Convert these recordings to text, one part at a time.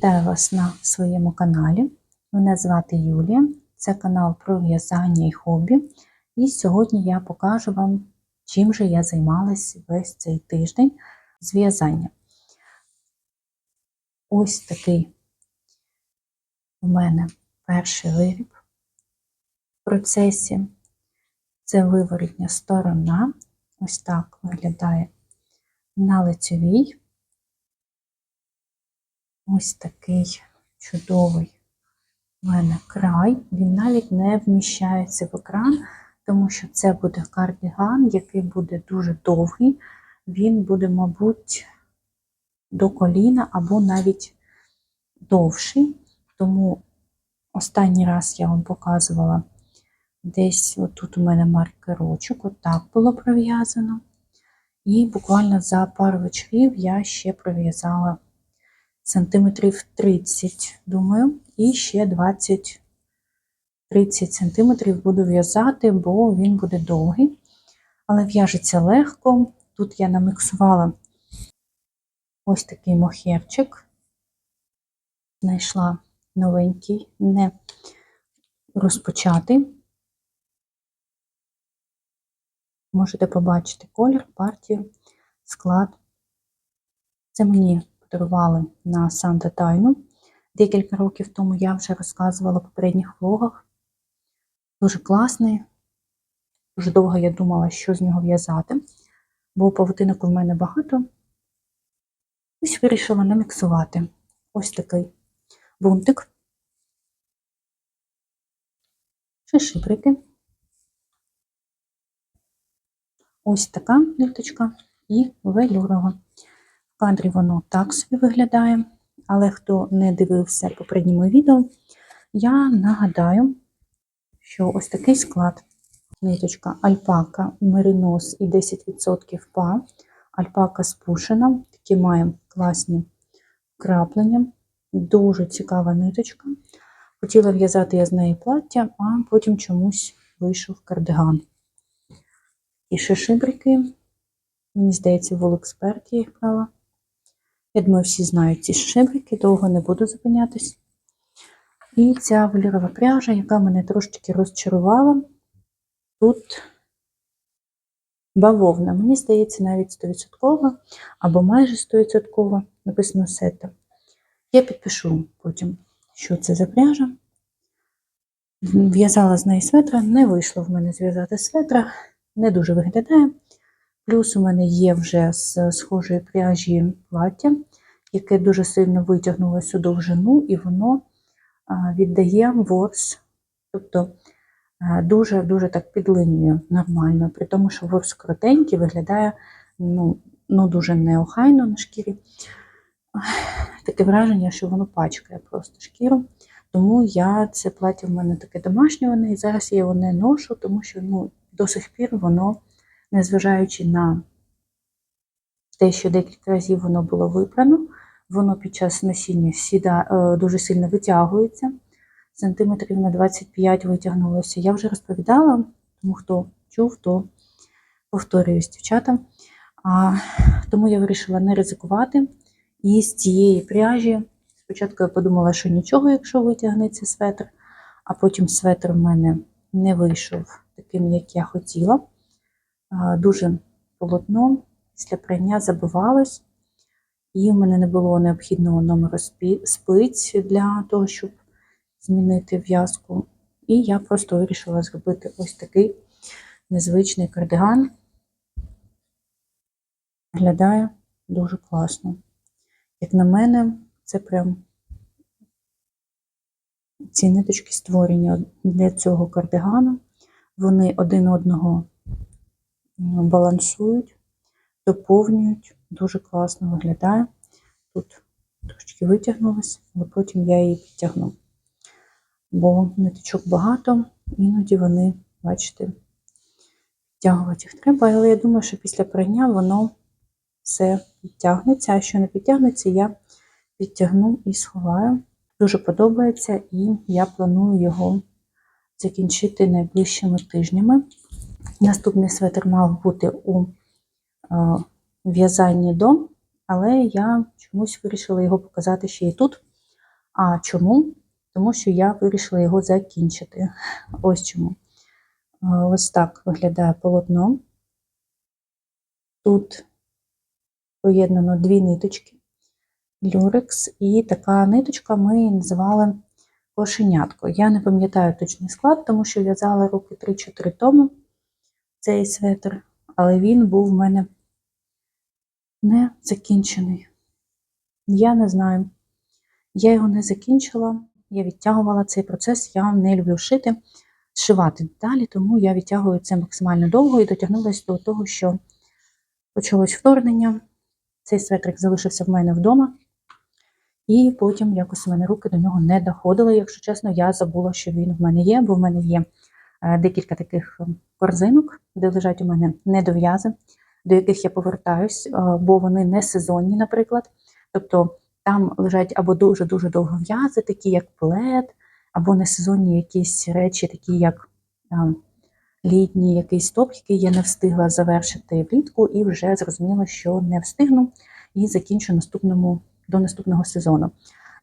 Вітаю вас на своєму каналі. Мене звати Юлія, це канал про в'язання і хобі. І сьогодні я покажу вам, чим же я займалась весь цей тиждень з в'язання. Ось такий у мене перший виріб в процесі. Це виворітня сторона. Ось так виглядає на лицевій. Ось такий чудовий у мене край. Він навіть не вміщається в екран, тому що це буде кардиган, який буде дуже довгий. Він буде, мабуть, до коліна або навіть довший. Тому останній раз я вам показувала десь отут у мене маркерочок, отак було пров'язано. І буквально за пару вечорів я ще пров'язала сантиметрів 30, думаю, і ще 20 30 сантиметрів буду в'язати, бо він буде довгий, але в'яжеться легко. Тут я наміксувала ось такий мохерчик, знайшла новенький, не розпочатий. Можете побачити колір, партію, склад. Це мені подарували на Санта Тайну. Декілька років тому я вже розказувала в попередніх влогах. Дуже класний. Дуже довго я думала, що з нього в'язати, бо павутинок у мене багато. Ось вирішила наміксувати. Ось такий бунтик. Шишибрики. Ось така ниточка і велюрова. Кадрі воно так собі виглядає, але хто не дивився попередньому відео, я нагадаю, що ось такий склад. Ниточка альпака, меринос і 10% па. Альпака спушена, такі має класні краплення. Дуже цікава ниточка. Хотіла в'язати я з неї плаття, а потім чомусь вийшов кардиган. І шишибрики, мені здається, в Олексперті їх брала. Я думаю, всі знають ці шибрики, довго не буду зупинятись. І ця волірова пряжа, яка мене трошечки розчарувала. Тут бавовна, мені здається, навіть 100% або майже 100% написано сета. Я підпишу потім, що це за пряжа. В'язала з неї светра, не вийшло в мене зв'язати светра, не дуже виглядає. Плюс у мене є вже з схожої пряжі плаття, яке дуже сильно витягнулося довжину, і воно віддає ворс, тобто дуже-дуже так підлинює нормально, при тому, що ворс коротенький виглядає ну, ну дуже неохайно на шкірі. Таке враження, що воно пачкає просто шкіру. Тому я це плаття в мене таке домашнє, і зараз я його не ношу, тому що ну, до сих пір воно незважаючи на те, що декілька разів воно було випрано, воно під час носіння сіда, е, дуже сильно витягується. Сантиметрів на 25 витягнулося. Я вже розповідала, тому хто чув, то повторююсь дівчата. А, Тому я вирішила не ризикувати. І з цієї пряжі, спочатку я подумала, що нічого, якщо витягнеться светр, а потім светр в мене не вийшов таким, як я хотіла дуже полотно після прання забивалось, і в мене не було необхідного номеру спиць для того, щоб змінити в'язку. І я просто вирішила зробити ось такий незвичний кардиган. Виглядає дуже класно. Як на мене, це прям ці ниточки створені для цього кардигану. Вони один одного балансують, доповнюють, дуже класно виглядає. Тут трошки витягнулася, але потім я її підтягну. Бо ниточок багато, іноді вони, бачите, підтягувати їх треба, але я думаю, що після прання воно все підтягнеться, а якщо не підтягнеться, я підтягну і сховаю. Дуже подобається, і я планую його закінчити найближчими тижнями. Наступний светр мав бути у в'язанні до, але я чомусь вирішила його показати ще і тут. А чому? Тому що я вирішила його закінчити. Ось чому. Е, Ось так виглядає полотно. Тут поєднано дві ниточки. Люрекс, і така ниточка ми її називали кошенятко. Я не пам'ятаю точний склад, тому що в'язала роки 3-4 тому цей светр, але він був в мене не закінчений. Я не знаю. Я його не закінчила, я відтягувала цей процес, я не люблю шити, шивати далі, тому я відтягую це максимально довго і дотягнулася до того, що почалось вторгнення. Цей светрик залишився в мене вдома, і потім якось у мене руки до нього не доходили. Якщо чесно, я забула, що він в мене є, бо в мене є декілька таких ем, корзинок, де лежать у мене недов'язи, до яких я повертаюсь, е, бо вони не сезонні, наприклад. Тобто там лежать або дуже-дуже довго в'язи, такі як плед, або несезонні якісь речі, такі як а, літній якийсь топ, який я не встигла завершити влітку, і вже зрозуміла, що не встигну, і закінчу наступному, до наступного сезону.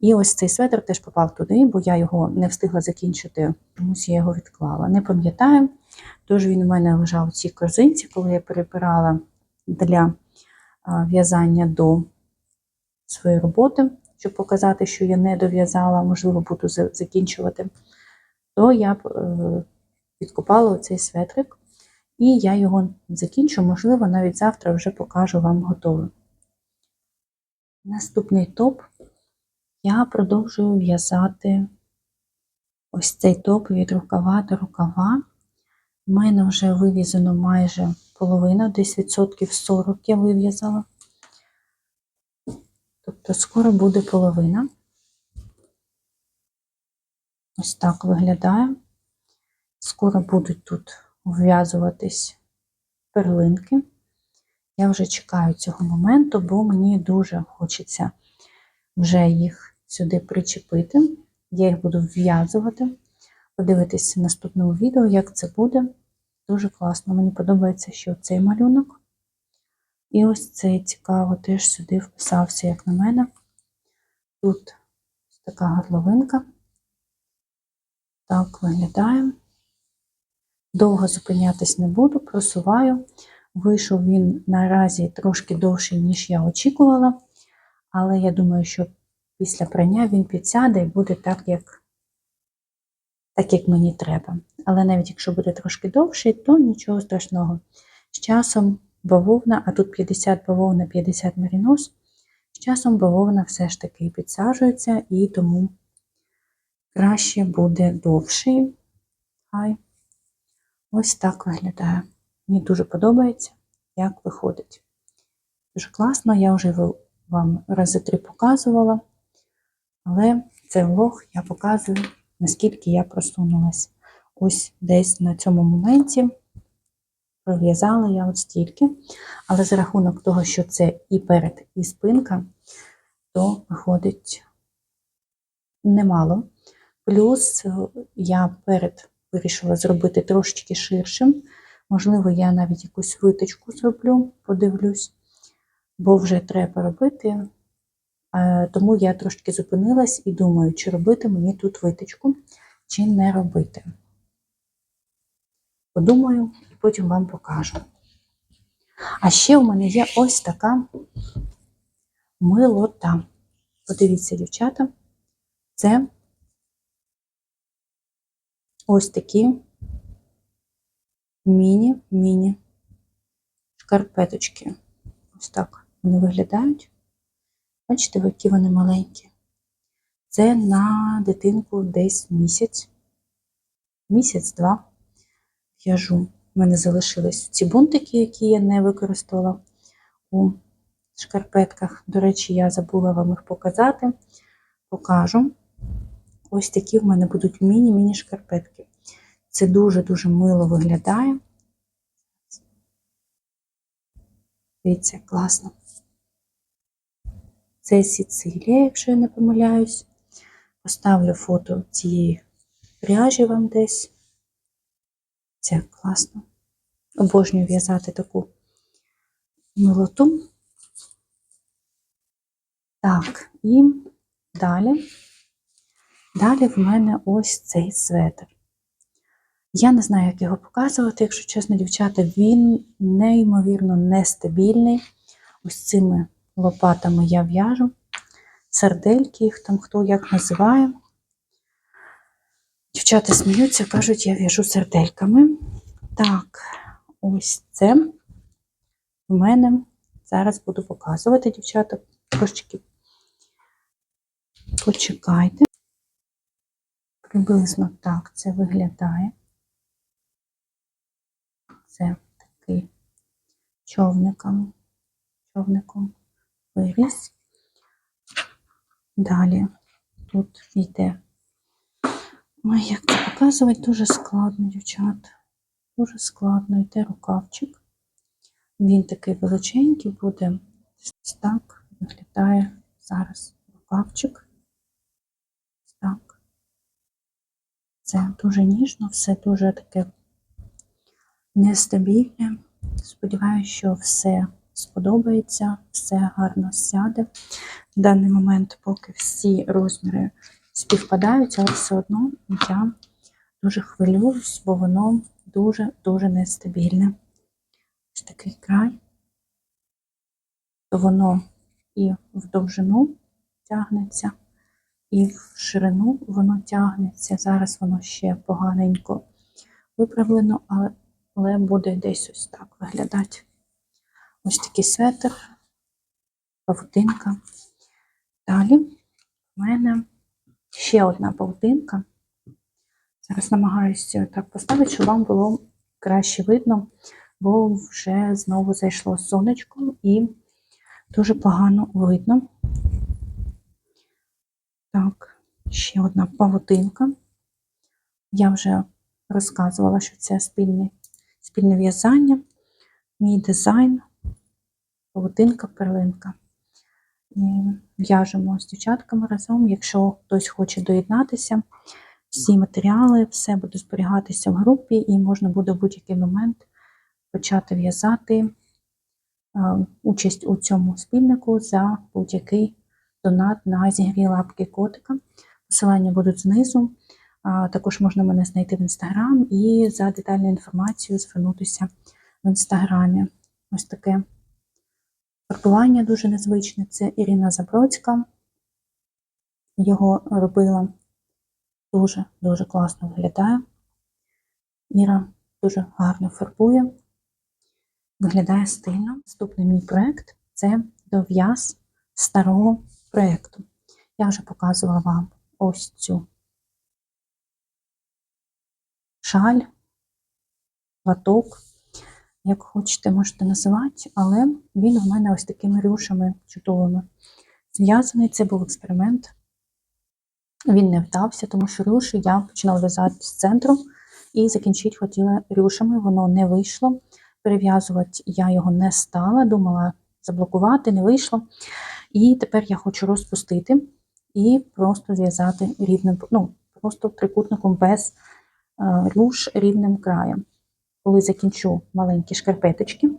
І ось цей светр теж попав туди, бо я його не встигла закінчити, чомусь я його відклала. Не пам'ятаю. Тож він у мене лежав у цій корзинці, коли я перебирала для в'язання до своєї роботи, щоб показати, що я не дов'язала, можливо, буду закінчувати, то я е, відкопала цей светрик, і я його закінчу, можливо, навіть завтра вже покажу вам готовий. Наступний топ я продовжую в'язати ось цей топ від рукава до рукава. У мене вже вив'язано майже половина, десь відсотків 40 я вив'язала. Тобто скоро буде половина. Ось так виглядає. Скоро будуть тут вв'язуватись перлинки. Я вже чекаю цього моменту, бо мені дуже хочеться вже їх сюди причепити. Я їх буду вв'язувати. Подивитися в наступному відео, як це буде. Дуже класно. Мені подобається, що цей малюнок. І ось цей цікаво теж сюди вписався, як на мене. Тут така горловинка. Так виглядає. Довго зупинятись не буду, просуваю. Вийшов він наразі трошки довший, ніж я очікувала, але я думаю, що після прання він підсяде і буде так, як, так, як мені треба. Але навіть якщо буде трошки довший, то нічого страшного. З часом бавовна, а тут 50 бавовна, 50 мерінос, з часом бавовна все ж таки підсаджується, і тому краще буде довший. Хай. Ось так виглядає. Мені дуже подобається, як виходить. Дуже класно, я вже вам рази три показувала, але цей влог я показую, наскільки я просунулась. Ось десь на цьому моменті пров'язала я от стільки, але за рахунок того, що це і перед, і спинка, то виходить немало. Плюс е, я перед вирішила зробити трошечки ширшим. Можливо, я навіть якусь виточку зроблю, подивлюсь, бо вже треба робити. Е, Тому я трошки зупинилась і думаю, чи робити мені тут виточку, чи не робити. Подумаю і потім вам покажу. А ще у мене є ось така милота. Подивіться, дівчата, це ось такі міні-міні шкарпеточки. Ось так вони виглядають. Бачите, які вони маленькі. Це на дитинку десь місяць, місяць-два в'яжу. У мене залишились ці бунтики, які я не використала у шкарпетках. До речі, я забула вам їх показати. Покажу. Ось такі в мене будуть міні-міні шкарпетки. Це дуже-дуже мило виглядає. Дивіться, класно. Це Сицилія, якщо я не помиляюсь. Поставлю фото цієї пряжі вам десь. Це класно. Обожнюю в'язати таку милоту. Так, і далі Далі в мене ось цей светр. Я не знаю, як його показувати, якщо чесно, дівчата, він неймовірно нестабільний. Ось цими лопатами я в'яжу. Сардельки, їх там хто як називає. Дівчата сміються, кажуть, я в'яжу сердельками. Так, ось це в мене. Зараз буду показувати, дівчата, трошечки почекайте. Приблизно так це виглядає. Це такий човником, човником виріс. Далі тут йде. Ой, як це показувати, дуже складно, дівчата. Дуже складно йде рукавчик. Він такий величенький буде. Ось так виглядає зараз рукавчик. Так. Це дуже ніжно, все дуже таке нестабільне. Сподіваюся, що все сподобається, все гарно сяде. В даний момент, поки всі розміри співпадають, але все одно я дуже хвилююсь, бо воно дуже-дуже нестабільне. Ось такий край, воно і в довжину тягнеться, і в ширину воно тягнеться. Зараз воно ще поганенько виправлено, але, буде десь ось так виглядати. Ось такий светр, павутинка. Далі в мене ще одна павутинка. Зараз намагаюся так поставити, щоб вам було краще видно, бо вже знову зайшло сонечко і дуже погано видно. Так, ще одна павутинка. Я вже розказувала, що це спільне, спільне в'язання, мій дизайн, павутинка, перлинка. І В'яжемо з дівчатками разом. Якщо хтось хоче доєднатися, всі матеріали, все буде зберігатися в групі, і можна буде в будь-який момент почати в'язати е, участь у цьому спільнику за будь-який донат на зігрі лапки котика. Посилання будуть знизу. Також можна мене знайти в інстаграм і за детальною інформацією звернутися в інстаграмі. Ось таке фарбування дуже незвичне. Це Ірина Забродська. Його робила дуже-дуже класно виглядає. Іра дуже гарно фарбує, виглядає стильно. Наступний мій проєкт це дов'яз старого проєкту. Я вже показувала вам ось цю шаль, латок, як хочете, можете називати, але він у мене ось такими рюшами чудовими зв'язаний. Це був експеримент. Він не вдався, тому що рюші я починала в'язати з центру і закінчити хотіла рюшами, воно не вийшло. Перев'язувати я його не стала, думала заблокувати, не вийшло. І тепер я хочу розпустити і просто зв'язати рівним, ну, просто трикутником без е, рюш рівним краєм. Коли закінчу маленькі шкарпеточки,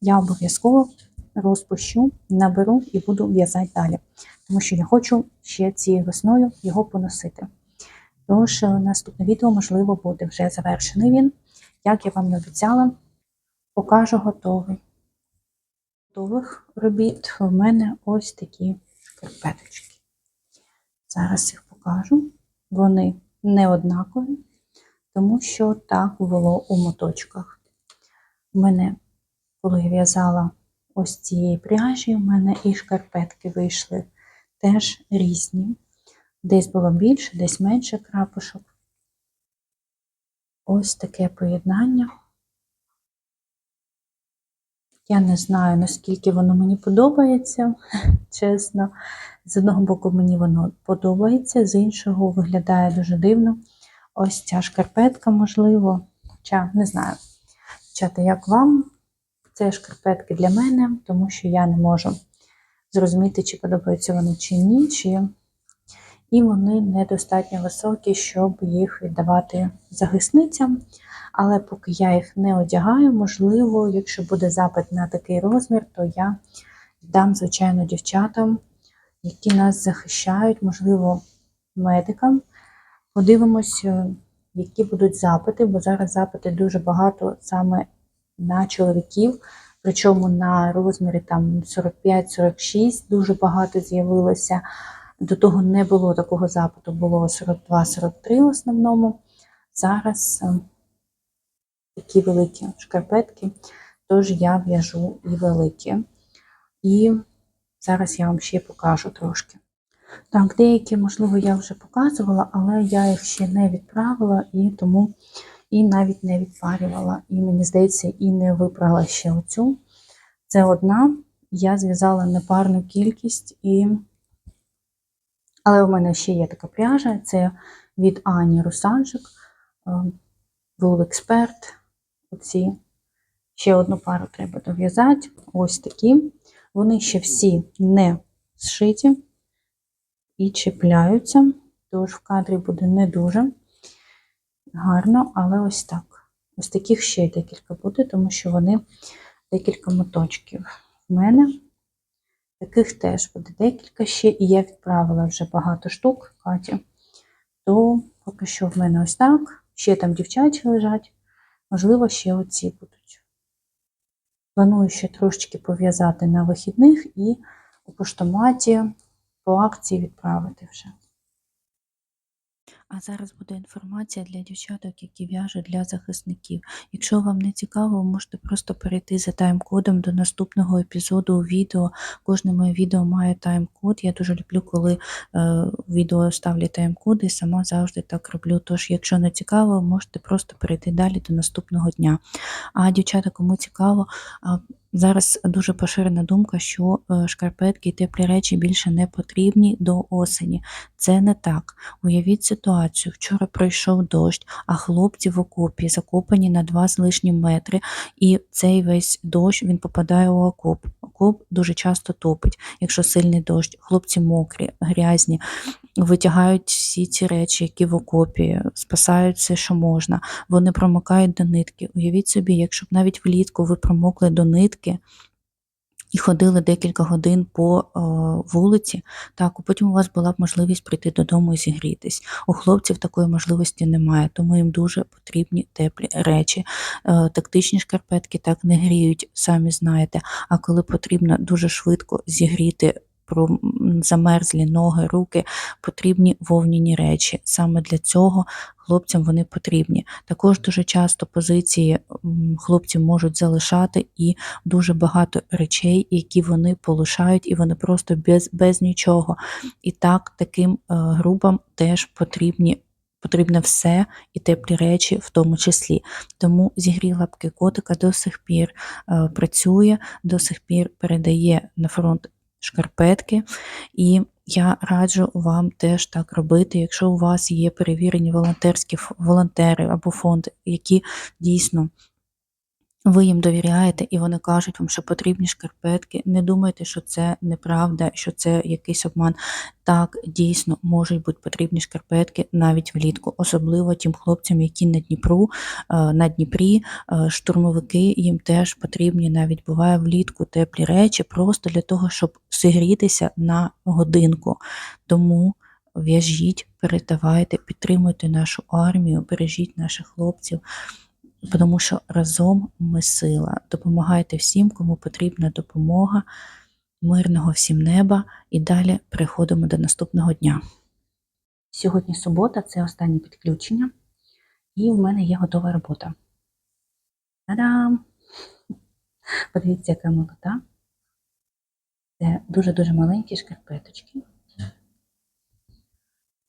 я обов'язково розпущу, наберу і буду в'язати далі. Тому що я хочу ще цією весною його поносити. Тож е, наступне відео, можливо, буде вже завершений він. Як я вам і обіцяла, покажу готовий. Готових робіт в мене ось такі шкарпеточки. Зараз їх покажу. Вони не однакові, тому що так було у моточках. У мене, коли я в'язала ось цієї пряжі, у мене і шкарпетки вийшли теж різні. Десь було більше, десь менше крапушок. Ось таке поєднання. Я не знаю, наскільки воно мені подобається, чесно. З одного боку, мені воно подобається, з іншого виглядає дуже дивно. Ось ця шкарпетка, можливо. Хоча не знаю, дівчата, як вам? Це шкарпетки для мене, тому що я не можу зрозуміти, чи подобаються вони чи ні. чи і вони недостатньо високі, щоб їх віддавати захисницям. Але поки я їх не одягаю, можливо, якщо буде запит на такий розмір, то я віддам, звичайно, дівчатам, які нас захищають, можливо, медикам, Подивимось, е, які будуть запити, бо зараз запити дуже багато саме на чоловіків, причому на розмірі там 45-46 дуже багато з'явилося. До того не було такого запиту, було 42-43 в основному. Зараз е, такі великі шкарпетки, тож я в'яжу і великі. І зараз я вам ще покажу трошки. Так, деякі, можливо, я вже показувала, але я їх ще не відправила і тому і навіть не відпарювала. І мені здається, і не випрала ще оцю. Це одна. Я зв'язала непарну кількість, і... але в мене ще є така пряжа. Це від Ані Русанчик, Wool Expert. Оці. Ще одну пару треба дов'язати. Ось такі. Вони ще всі не зшиті і чіпляються, тож в кадрі буде не дуже гарно, але ось так. Ось таких ще декілька буде, тому що вони декілька моточків. В мене таких теж буде декілька ще, і я відправила вже багато штук Каті, то поки що в мене ось так. Ще там дівчачі лежать, можливо, ще оці будуть. Планую ще трошечки пов'язати на вихідних і у поштоматі по акції відправити вже. А зараз буде інформація для дівчаток, які в'яжуть для захисників. Якщо вам не цікаво, ви можете просто перейти за тайм-кодом до наступного епізоду відео. Кожне моє відео має тайм-код. Я дуже люблю, коли е, відео ставлять тайм-коди, сама завжди так роблю. Тож, якщо не цікаво, можете просто перейти далі до наступного дня. А дівчата, кому цікаво, Зараз дуже поширена думка, що е, шкарпетки і теплі речі більше не потрібні до осені. Це не так. Уявіть ситуацію. Вчора пройшов дощ, а хлопці в окопі закопані на 2 з лишнім метри, і цей весь дощ він попадає у окоп. Окоп дуже часто топить, якщо сильний дощ. Хлопці мокрі, грязні, витягають всі ці речі, які в окопі, спасають все, що можна. Вони промокають до нитки. Уявіть собі, якщо б навіть влітку ви промокли до нитки. І ходили декілька годин по е, вулиці, так, потім у вас була б можливість прийти додому і зігрітись. У хлопців такої можливості немає, тому їм дуже потрібні теплі речі. Е, тактичні шкарпетки так не гріють, самі знаєте. А коли потрібно дуже швидко зігріти про замерзлі ноги, руки, потрібні вовняні речі. Саме для цього хлопцям вони потрібні. Також дуже часто позиції хлопці можуть залишати і дуже багато речей, які вони полишають, і вони просто без, без нічого. І так, таким е, групам теж потрібні. Потрібне все і теплі речі, в тому числі. Тому зігрі лапки котика до сих пір е, працює, до сих пір передає на фронт шкарпетки. І я раджу вам теж так робити, якщо у вас є перевірені волонтерські волонтери або фонди, які дійсно ви їм довіряєте, і вони кажуть вам, що потрібні шкарпетки. Не думайте, що це неправда, що це якийсь обман. Так, дійсно можуть бути потрібні шкарпетки навіть влітку, особливо тим хлопцям, які на Дніпру, е, на Дніпрі, е, штурмовики їм теж потрібні, навіть буває влітку теплі речі, просто для того, щоб зігрітися на годинку. Тому в'яжіть, передавайте, підтримуйте нашу армію, бережіть наших хлопців тому що разом ми сила. Допомагайте всім, кому потрібна допомога, мирного всім неба і далі переходимо до наступного дня. Сьогодні субота, це останнє підключення, і в мене є готова робота. Та-дам! Подивіться, яка молота. Це дуже-дуже маленькі шкарпеточки.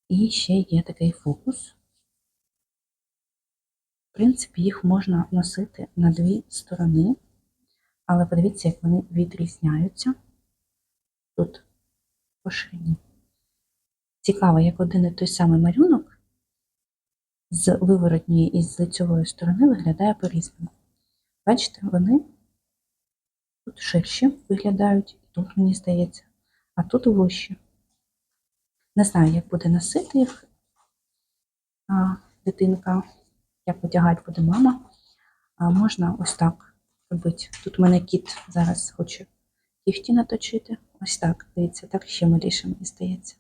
І ще є такий фокус принципі, їх можна носити на дві сторони, але подивіться, як вони відрізняються тут по ширині. Цікаво, як один і той самий малюнок з виворотньої і з лицьової сторони виглядає по-різному. Бачите, вони тут ширші виглядають, тут, мені здається, а тут вищі. Не знаю, як буде носити їх а, дитинка як одягати буде мама. А можна ось так робити. Тут у мене кіт зараз хоче кіфті наточити. Ось так, дивіться, так ще миліше, мені здається.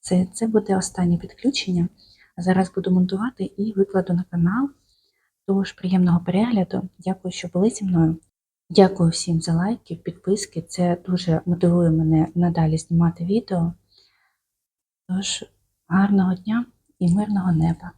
Це, це буде останнє підключення. Зараз буду монтувати і викладу на канал. Тож приємного перегляду. Дякую, що були зі мною. Дякую всім за лайки, підписки. Це дуже мотивує мене надалі знімати відео. Тож, гарного дня і мирного неба!